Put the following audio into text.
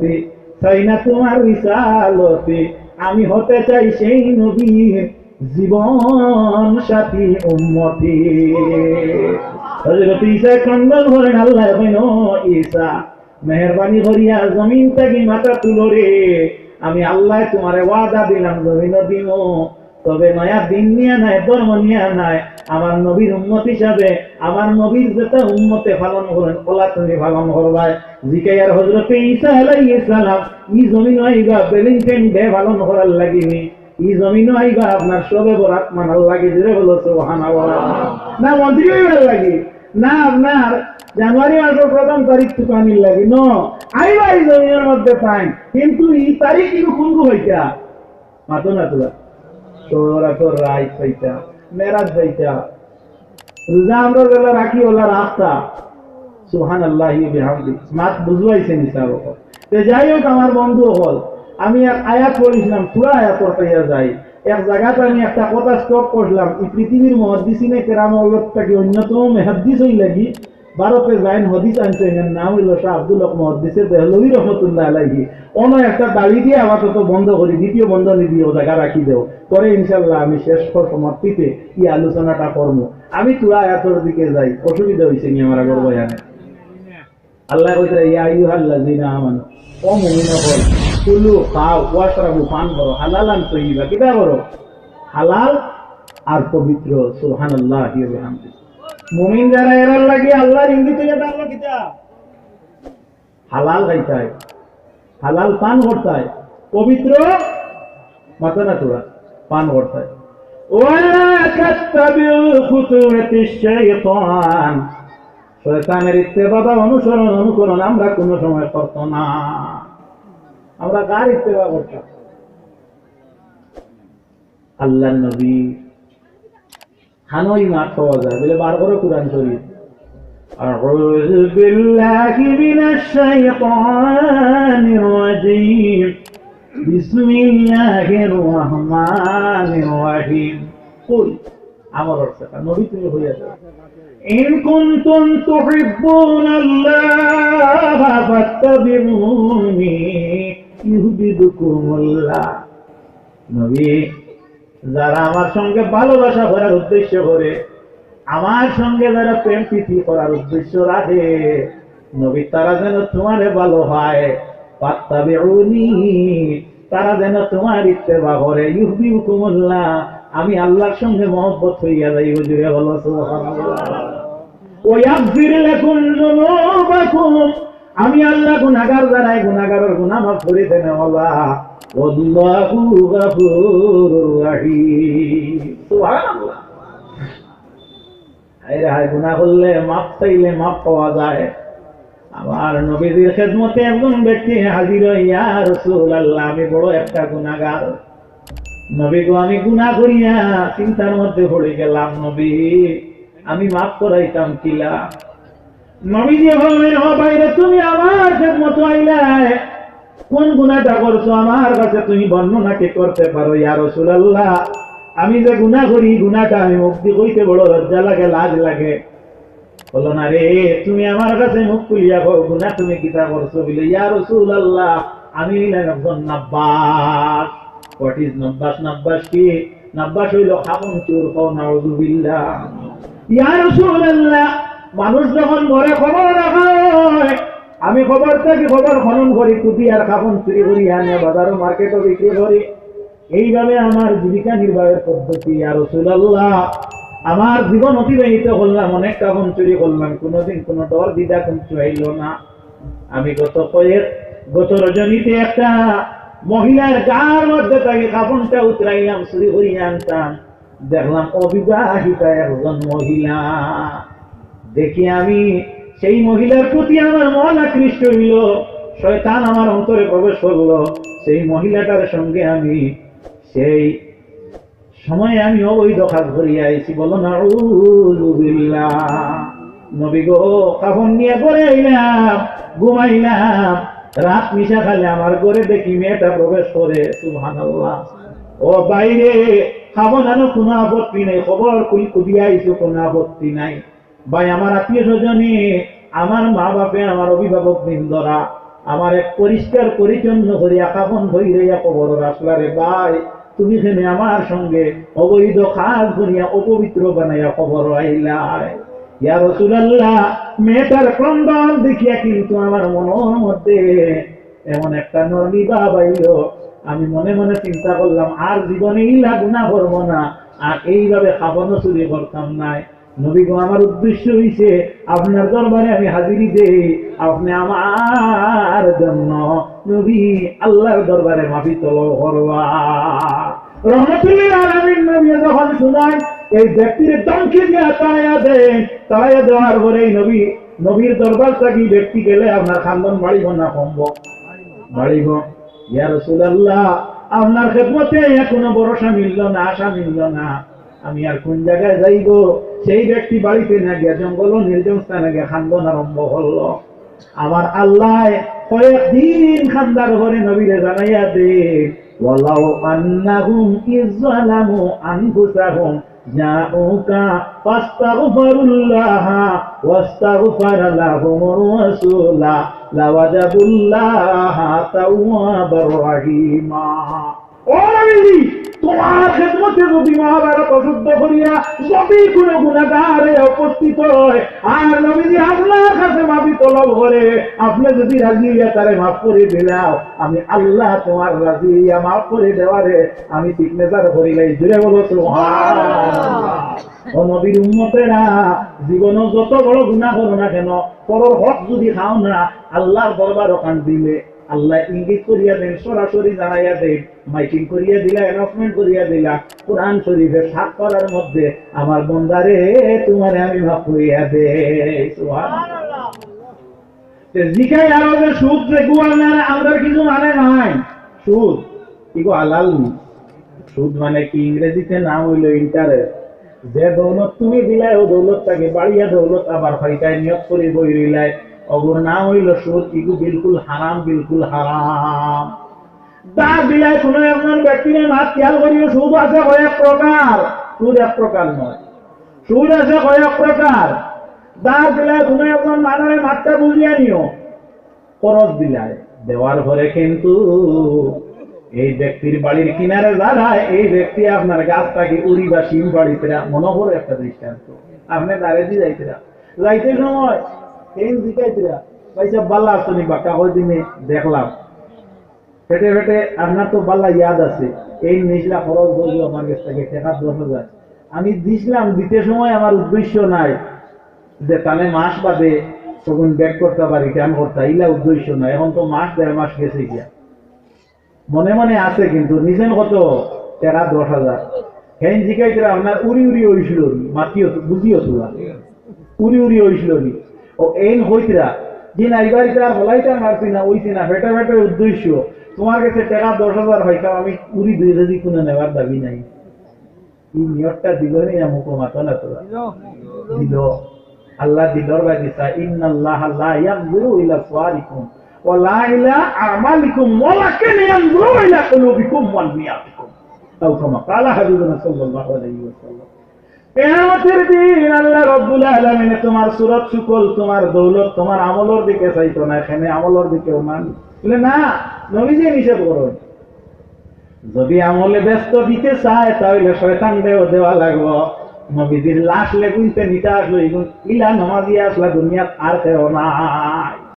উম্মতি চাই না তোমার রিসালতি আমি হতে চাই সেই নবীর জীবন সাথী উম্মতি। হযরত ঈসা কন্দল করেন আল্লাহ কইন ঈসা? মেহরবানি করিয়া জমিন থেকে মাথা তুলো রে। আমি আল্লাহ তোমারে ওয়াদা দিলাম জমিন দিন তবে নয়া দিন নিয়ে নাই, ধর্ম নিয়ে নাই। আমার নবীর উম্মত হিসাবে, আমার নবীর যেটা উম্মতে পালন করেন, ওলা তুমি পালন করবাই। জিকাইয়ার হজরতে ঈসা আলাইহিস সালাম, ই জমিন আইবা বেলিংটেন ডে পালন করার লাগিনি। ই জমিন আইবা আপনার সবে বরাত মানার বলো না, মন্ত্রী হইবার লাগে। না, আপনার জানুয়ারি মাসের প্রথম তারিখ চুকানির লাগে। ন, আইবা এই জমিনের মধ্যে পাইন। কিন্তু ই তারিখ কিন্তু কোনকু হইতা? মাতো না তোরা তোরা তোর রায় মেরাজ রোজা আমরা রাখি ওলা রাস্তা। সুহান আল্লাহ মাত বুঝবাইছে তো যাই হোক, আমার বন্ধু হল। আমি এক আয়াত পড়েছিলাম, পুরা আয়াত পড়তাইয়া যাই। এক জায়গাতে আমি একটা কথা স্টপ করলাম, এই পৃথিবীর মহাদিসিনে কেরাম থেকে অন্যতম মেহাদ্দিস হই লাগি ভারতে যাইন হদিস নাম শাহ আব্দুল হক মহাদ্দিসের দেহলভি রহমতুল্লাহ আলাইহি। অন্য একটা দাড়ি দিয়ে আপাতত বন্ধ করি, দ্বিতীয় বন্ধ নিদিয়ে ও জায়গা রাখি দেও। পরে ইনশাল্লাহ আমি শেষ সমাপ্তিতে এই আলোচনাটা করব। আমি তুরা আয়াতর দিকে যাই, অসুবিধা হয়েছে নি আমার আগর বয়ানে? আল্লাহ কইছে, ইয়া আইয়ুহাল্লাযিনা আমানু, ও মুমিন হল কুলু খাও ওয়াশরাবু পান করো, হালালান কিটা করো? হালাল আর পবিত্র, সুবহানাল্লাহি ওয়া বিহামদিহি। মুমিন যারা এরার লাগে আল্লাহর ইঙ্গিত এটা আল্লাহ কিতা হালাল খাইতায় হালাল পান করতায়, পবিত্র মাতানা চূড়া পান করতায়। শয়তানের ইচ্ছে বাবা অনুসরণ অনুকরণ আমরা কোনো সময় করত না। আমরা কার ইত্তেবা করতাম? আল্লাহ নবী হানই মাঠ পাওয়া যায় বলে বার করে কোরআন শরীফ أعوذ بالله من الشيطان الرجيم بسم الله الرحمن الرحيم قل আমার অর্থ নবী তুমি হইয়া যাও إن كنتم تحبون الله فاتبعوني يهدكم الله নবী যারা আমার সঙ্গে ভালোবাসা করার উদ্দেশ্য করে, আমার সঙ্গে যারা প্রেম প্রীতি করার উদ্দেশ্য রাখে, নবী তারা যেন তোমারে ভালো হয়। তারা যেন তোমার ইত্তেবা করে। ইউবি হুকুমুল্লাহ আমি আল্লাহর সঙ্গে মহব্বত হইয়া যাই, হুজুরে বলো আমি আল্লাহ গুনাহগার যারাই গুনাহগারের গুনাহ মাফ করে দেন, আল্লাহ। আমার নবীদের খেদমতে একজন ব্যক্তি হাজির হইয়া রসুল আল্লাহ আমি বড় একটা গুনাহগার। নবী গো আমি গুনাহ করিয়া চিন্তার মধ্যে পড়ে গেলাম, নবী, আমি মাফ করাইতাম কিলা? নবী যে বলবেন ও বাইরে তুমি আমার খেদমত আইলায় কোন গুণাটা করছ? আমার কাছে তুমি বর্ণনা কি করতে পারো? ইয়া রাসূলুল্লাহ, আমি যে গুনাহ করি গুনাহটা আমি মুক্তি কইতে বড় লজ্জা লাগে, লাজ লাগে। বলো না রে, তুমি আমার কাছে মুখ খুলিয়া কও, গুনাহ তুমি কিতা করছ? বলে, ইয়া রাসূলুল্লাহ, আমি একজন নাব্বাস। What is নাব্বাস? নাব্বাস কি? নাব্বাস হইল খাবন চোর কও নাউযুবিল্লাহ ইয়া মানুষ যখন মরে খবর রাখা হয় আমি খবর থেকে খবর খনন করি, কুটি আর খাবন চুরি করি আনে বাজারও, মার্কেটও বিক্রি করি। এইভাবে আমার জীবিকা নির্বাহের পদ্ধতি। আর রসুল্লাহ আমার জীবন অতিবাহিত করলাম, অনেক কাপন চুরি করলাম। কোনোদিন কোনো ডর দিদা কিন্তু আইল না। আমি গত কয়েক গত রজনীতে একটা মহিলার গার মধ্যে তাকে কাপনটা উতরাইলাম, চুরি করিয়া আনতাম। দেখলাম অবিবাহিতা একজন মহিলা। দেখি আমি সেই মহিলার প্রতি আমার মন আকৃষ্ট হইল। শয়তান আমার অন্তরে প্রবেশ করল। সেই মহিলাটার সঙ্গে আমি সেই সময়ে আমি অবৈধ কাজ করিয়া আইছি। বলো না। নবী গো, কাফন নিয়ে করে আইলাম, ঘুমাইলাম। রাত মিশা খালে আমার ঘরে দেখি মেয়েটা প্রবেশ করে। সুবহানাল্লাহ। ও বাইরে খাব জানো কোনো আপত্তি নাই। খবর কুলি কুদিয়া আইছো, কোনো আপত্তি নাই। ভাই, আমার আত্মীয় স্বজনে আমার মা বাপে, আমার অভিভাবক বৃন্দরা, আমার এক পরিষ্কার পরিচ্ছন্ন করিয়া কাপন ধইয়া কবর রাসলারে ভাই। তুমি এখানে আমার সঙ্গে অবৈধ খাস করিয়া অপবিত্র বানাইয়া খবর আইলাই। ইয়া রসুলাল্লাহ, মেয়েটার ক্রন্দন দেখিয়া কিন্তু আমার মনের মধ্যে এমন একটা নরমি ভাব আমি মনে মনে চিন্তা করলাম, আর জীবনে ইলা গুণা করব না, আর এইভাবে খাবানো চুরি করতাম নাই। নবী গো, আমার উদ্দেশ্য হইছে আপনার দরবারে আমি হাজিরি দেই। আপনি আমার জন্য নবী আল্লাহর দরবারে মাফি তল নবী এই নবী থাকি ব্যক্তি আপনার খান্দন বাড়িব না আপনার এখনও ভরসা মিলল না, আশা মিলল না। আমি আর কোন জায়গায় যাইব? সেই ব্যক্তি বাড়িতে না গিয়া জঙ্গল নির্জন স্থানে গিয়ে খান্দন আরম্ভ করল আমার আল্লাহ কয়েকদিন খান্দার ঘরে নবীরে জানাইয়া দে ওয়ালাউ আন্নাহুম ইজ্জালামু আনফুসাহুম, জাউকা ফাস্তাগফিরুল্লাহ ওয়াস্তাগফার লাহুমুর রাসূলা লাওয়াজাদুল্লাহ তাওয়াবার রহিমা। ও তোমার হয়। যদি দিলাও, আমি আল্লাহ তোমার রাজি হইয়া মাফ করে দেওয়ারে আমি সিগনেচার করিলাই জুড়ে বলো তো ও নবীর উন্মতেরা জীবনে যত বড় গুণা করো না কেন, পরর হক যদি খাও না, আল্লাহর দরবার ওখান দিলে। আল্লাহ ইঙ্গিত করিয়া দেন, সরাসরি জানাইয়া দেন, মাইকিং করিয়া দিলা অ্যানাউন্সমেন্ট করিয়া দিলা, কোরআন শরীফের সাত করার মধ্যে আমার বন্দারে তোমারে আমি মাফ করিয়া দে জিকাই আরও যে সুদ যে গুয়ার আমরা কিছু মানে মানে কি? ইংরেজিতে নাম হইল ইন্টারেস্ট যে দৌলত তাকে বাড়িয়া দৌলত আবার ফাইটায় নিয়োগ করে বই রইলাই অগুর নাম হইল সুদ, ইগু বিলকুল হারাম বিলকুল হারাম। তার বিলায় কোন একজন ব্যক্তির মাত খেয়াল করিও, সুদ আছে কয়েক প্রকার। সুদ এক প্রকার নয়। সুদ আছে কয়েক প্রকার। তার বিলায় কোন একজন মানুষের মাত্রা বুঝিয়া নিও। খরচ দিলায় দেওয়ার পরে কিন্তু এই ব্যক্তির বাড়ির কিনারে দাঁড়ায় এই ব্যক্তি আপনার গাছটাকে উড়ি বা শিম বাড়িতে মনে একটা দৃষ্টান্ত। আপনি দাঁড়িয়ে দিয়ে যাইতেরা যাইতে সময় এই জিকাইতেরা পয়সা বাল্লা আসনি বা? কাগজ দিনে দেখলাম। ফেটে ফেটে আপনার তো বাল্লা ইয়াদ আছে। এই নিজলা খরচ বলব আমার কাছ থেকে টাকা দশ হাজার। আমি দিছিলাম, দিতে সময় আমার উদ্দেশ্য নাই। যে তাহলে মাস বাদে তখন ব্যাক করতে পারি রিটার্ন করতে ইলা উদ্দেশ্য নাই। এখন তো মাস, দেড় মাস গেছে গিয়া। মনে মনে আছে কিন্তু নিজের কত? টাকা দশ হাজার। হেন জিকাইতে আপনার উড়ি উড়ি হইছিল মাতিও বুঝিও তোলা। উড়ি উড়ি হইছিল ও এই হইতরা যে না এবার তার হলাইটা মারছি না ওইছি না ফেটে ফেটে উদ্দেশ্য। তোমার কাছে টাকা দশ হাজার হয়তাম আমি উড়ি দুই কেজি কোনো নেওয়ার দাবি নাই। এই নিয়তটা দিল নি আমুক মাতো না তোরা দিল। আল্লাহ দিলর বা দিছা ইন্নাল্লাহ লা ইয়ানজুরু ইলা সুয়ারিকুম ওয়া লা ইলা আমালিকুম ওয়ালাকিন ইয়ানজুরু ইলা কুলুবিকুম ওয়া নিয়াতিকুম আও কামা ক্বালা হাবিবুনা সাল্লাল্লাহু আলাইহি ওয়াসাল্লাম। কিয়ামতের দিন আল্লাহ রাব্বুল আলামিন তোমার সুরত সুকল, তোমার দৌলত, তোমার আমলের দিকে চাইতো না, এখানে আমলের দিকে মান। বলে, না, নবীজি নিষেধ করো। যদি আমলে ব্যস্ত দিতে চায়, তাহলে শয়তান দেও দেওয়া লাগবো। নবীজির লাশ লেগুইতে নিতে আসলো ইলা নমাজি আসলা, দুনিয়াত আর কেউ নাই।